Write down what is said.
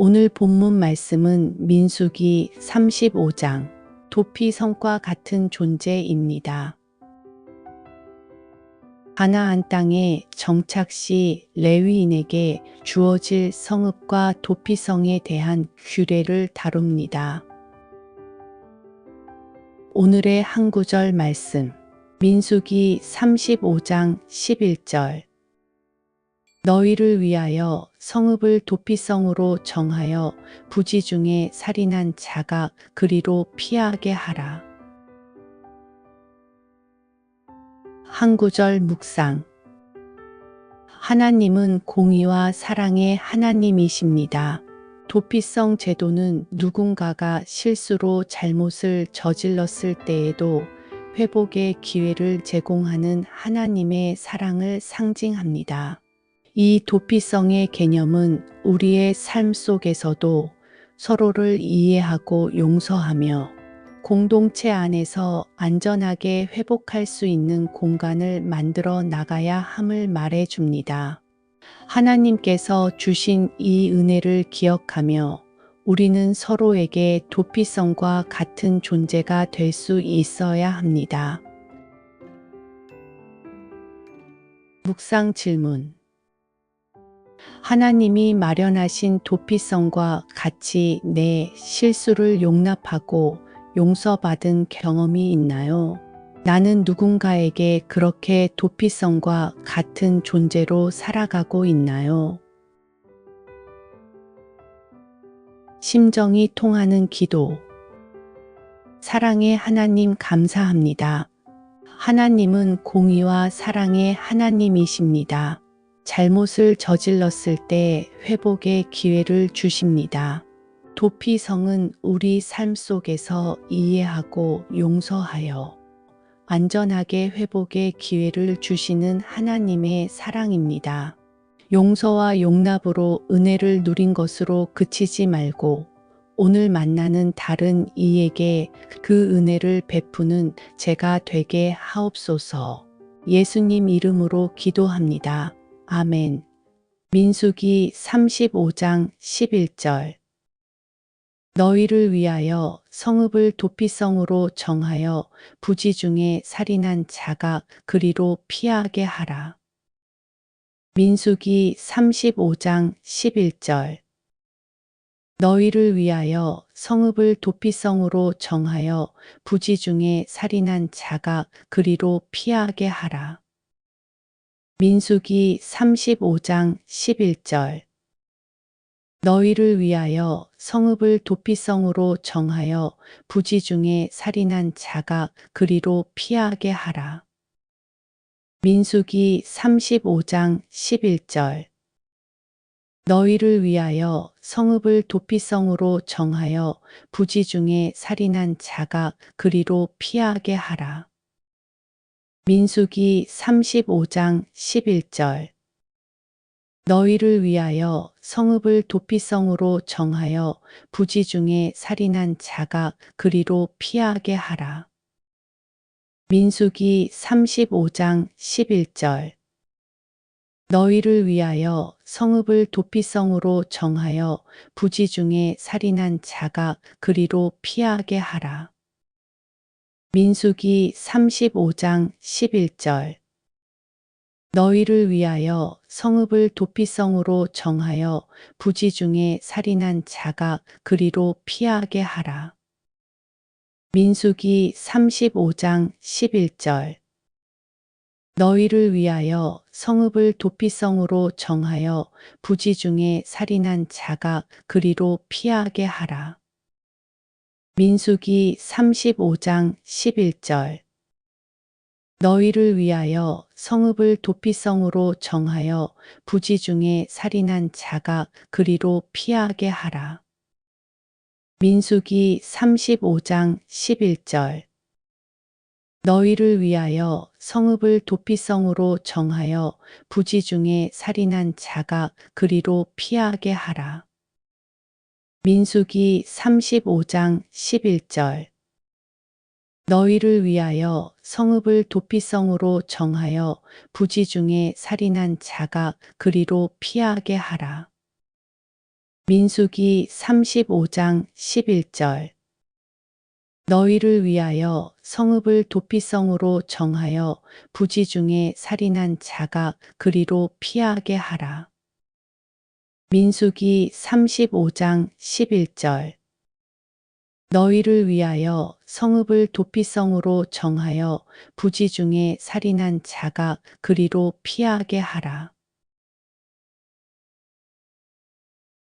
오늘 본문 말씀은 민수기 35장 도피 성과 같은 존재입니다. 가나안 땅에 정착 시 레위인에게 주어질 성읍과 도피성에 대한 규례를 다룹니다. 오늘의 한 구절 말씀 민수기 35장 11절 너희를 위하여 성읍을 도피성으로 정하여 부지 중에 살인한 자가 그리로 피하게 하라. 한 구절 묵상 하나님은 공의와 사랑의 하나님이십니다. 도피성 제도는 누군가가 실수로 잘못을 저질렀을 때에도 회복의 기회를 제공하는 하나님의 사랑을 상징합니다. 이 도피성의 개념은 우리의 삶 속에서도 서로를 이해하고 용서하며 공동체 안에서 안전하게 회복할 수 있는 공간을 만들어 나가야 함을 말해 줍니다. 하나님께서 주신 이 은혜를 기억하며 우리는 서로에게 도피성과 같은 존재가 될 수 있어야 합니다. 묵상 질문 하나님이 마련하신 도피성과 같이 내 실수를 용납하고 용서받은 경험이 있나요? 나는 누군가에게 그렇게 도피성과 같은 존재로 살아가고 있나요? 심정이 통하는 기도. 사랑의 하나님 감사합니다. 하나님은 공의와 사랑의 하나님이십니다. 잘못을 저질렀을 때 회복의 기회를 주십니다. 도피성은 우리 삶 속에서 이해하고 용서하여 안전하게 회복의 기회를 주시는 하나님의 사랑입니다. 용서와 용납으로 은혜를 누린 것으로 그치지 말고 오늘 만나는 다른 이에게 그 은혜를 베푸는 제가 되게 하옵소서. 예수님 이름으로 기도합니다. 아멘. 민수기 35장 11절 너희를 위하여 성읍을 도피성으로 정하여 부지 중에 살인한 자가 그리로 피하게 하라. 민수기 35장 11절 너희를 위하여 성읍을 도피성으로 정하여 부지 중에 살인한 자가 그리로 피하게 하라. 민수기 35장 11절 너희를 위하여 성읍을 도피성으로 정하여 부지 중에 살인한 자가 그리로 피하게 하라. 민수기 35장 11절 너희를 위하여 성읍을 도피성으로 정하여 부지 중에 살인한 자가 그리로 피하게 하라. 민수기 35장 11절 너희를 위하여 성읍을 도피성으로 정하여 부지 중에 살인한 자가 그리로 피하게 하라. 민수기 35장 11절 너희를 위하여 성읍을 도피성으로 정하여 부지 중에 살인한 자가 그리로 피하게 하라. 민수기 35장 11절 너희를 위하여 성읍을 도피성으로 정하여 부지 중에 살인한 자가 그리로 피하게 하라. 민수기 35장 11절 너희를 위하여 성읍을 도피성으로 정하여 부지 중에 살인한 자가 그리로 피하게 하라. 민수기 35장 11절 너희를 위하여 성읍을 도피성으로 정하여 부지 중에 살인한 자가 그리로 피하게 하라. 민수기 35장 11절 너희를 위하여 성읍을 도피성으로 정하여 부지 중에 살인한 자가 그리로 피하게 하라. 민수기 35장 11절 너희를 위하여 성읍을 도피성으로 정하여 부지 중에 살인한 자가 그리로 피하게 하라. 민수기 35장 11절 너희를 위하여 성읍을 도피성으로 정하여 부지 중에 살인한 자가 그리로 피하게 하라. 민수기 35장 11절 너희를 위하여 성읍을 도피성으로 정하여 부지 중에 살인한 자가 그리로 피하게 하라.